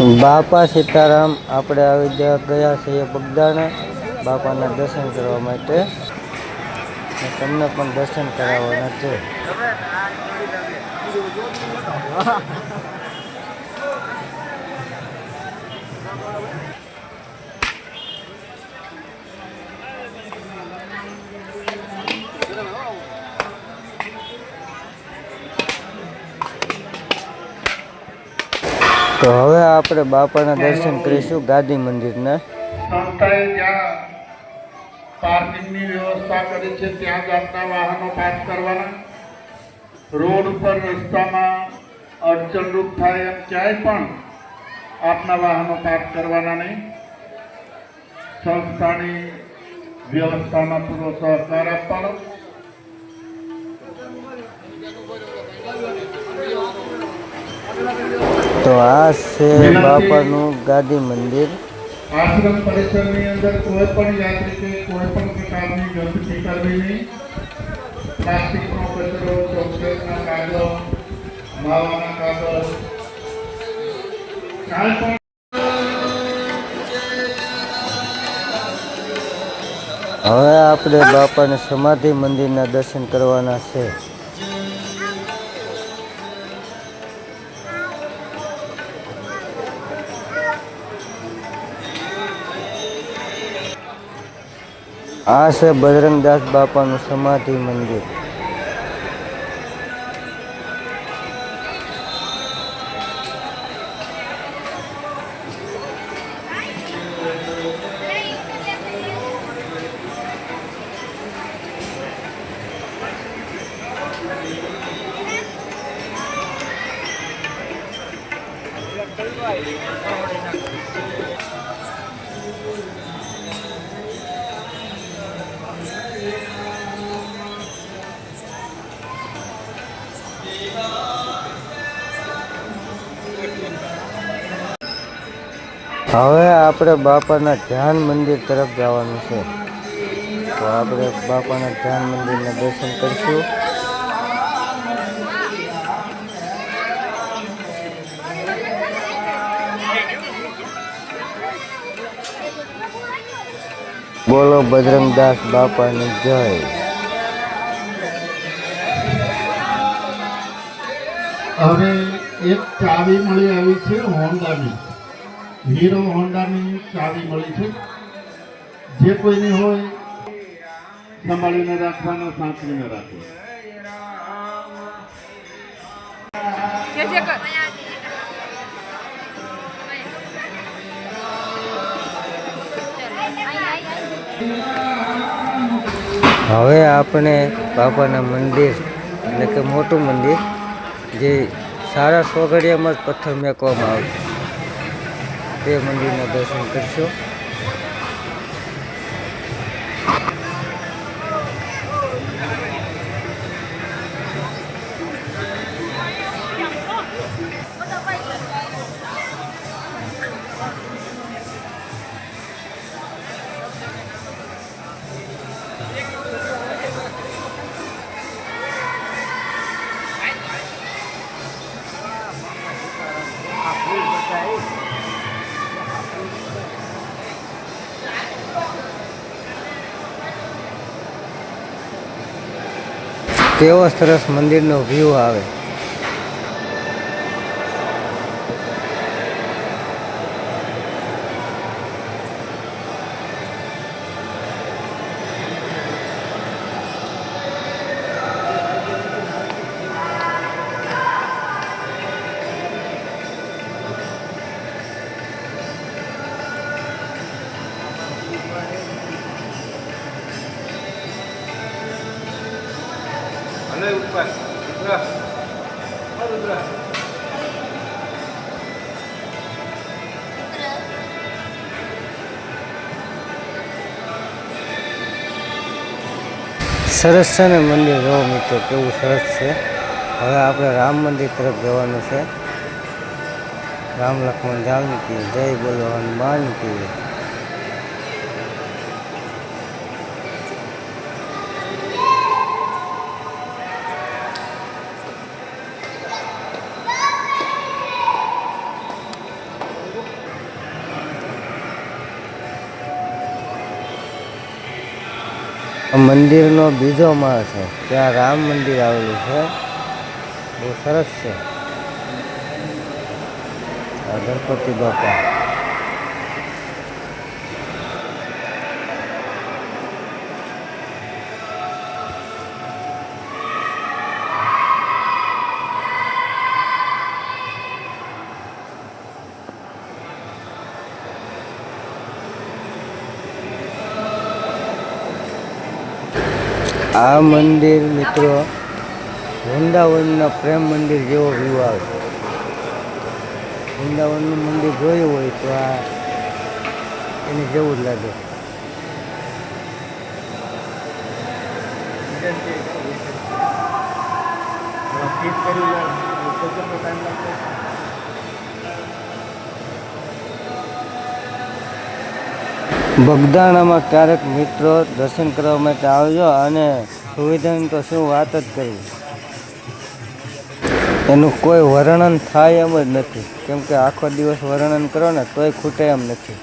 બાપા સીતારામ, આપણે આવી ગયા છીએ બગદાણા. બાપાના દર્શન કરવા માટે. તમને પણ દર્શન કરાવવાના છે. તો હવે આપણે બાપાના દર્શન કરીશું ગાદી મંદિરના. સંસ્થાએ જ્યાં પાર્કિંગની વ્યવસ્થા કરી છે, ત્યાં જ આપના વાહનો પાર્ક કરવાના. રોડ ઉપર રસ્તામાં અડચણરૂપ થાય એમ ક્યાંય પણ આપના વાહનો પાર્ક કરવાના નહીં. સંસ્થાની વ્યવસ્થામાં પૂરો સહકાર આપવાનો. તો આ છે બાપાનું ગાદી મંદિર. આશ્રમ પરિસરની અંદર કોઈ પણ યાત્રિકે કોઈ પણ પ્રકારની ગંદકી કરવી નહીં. પ્લાસ્ટિકનો કચરો ચોકલેટના કાગળ માવાના કાગળ. કાલ પણ હવે આપણે બાપાને સમાધિ મંદિરના દર્શન કરવાના છે. આ છે બજરંગદાસ બાપાનું સમાધિ મંદિર. હવે આપણે બાપાના ધ્યાન મંદિર તરફ જવાનું છે. તો આપણે બાપાના ધ્યાન મંદિરના દર્શન કરીશું. બોલો બજરંગદાસ બાપાની જય. હવે એક ચાવી મળી આવી છે હોન્ડાની. હીરો હોન્ડાની ચાવી મળી છે. જે કોઈની હોય સંભાળીને રાખવાનો સાંકળીને રાખો હવે આપણે બાપાના મંદિર એટલે કે મોટું મંદિર. જે સારા સોગડિયામાં જ પથ્થર મેકવામાં આવે તે મંદિરના દર્શન કરશું. કેવો સરસ મંદિરનો વ્યૂ આવે. સરસ છે ને મંદિર જોવો મિત્રો, કેવું સરસ છે. હવે આપણે રામ મંદિર તરફ જવાનું છે. રામ લક્ષ્મણ જાનકી, જય બોલો હનુમાન કી મંદિરનો બીજો માળ છે. ત્યાં રામ મંદિર આવેલું છે. બહુ સરસ છે. ગણપતિ બાપા. આ મંદિર મિત્રો વૃંદાવનના પ્રેમ મંદિર જેવો આવે. છે વૃંદાવનનું મંદિર જોયું હોય તો આ એને જેવું જ લાગે. બગદાણામાં ક્યારેક મિત્રો દર્શન કરવા માટે આવજો અને સુવિધાની તો શું વાત જ કરવી એનું કોઈ વર્ણન થાય એમ જ નથી. કેમ કે આખો દિવસ વર્ણન કરો ને તોય ખૂટે એમ નથી.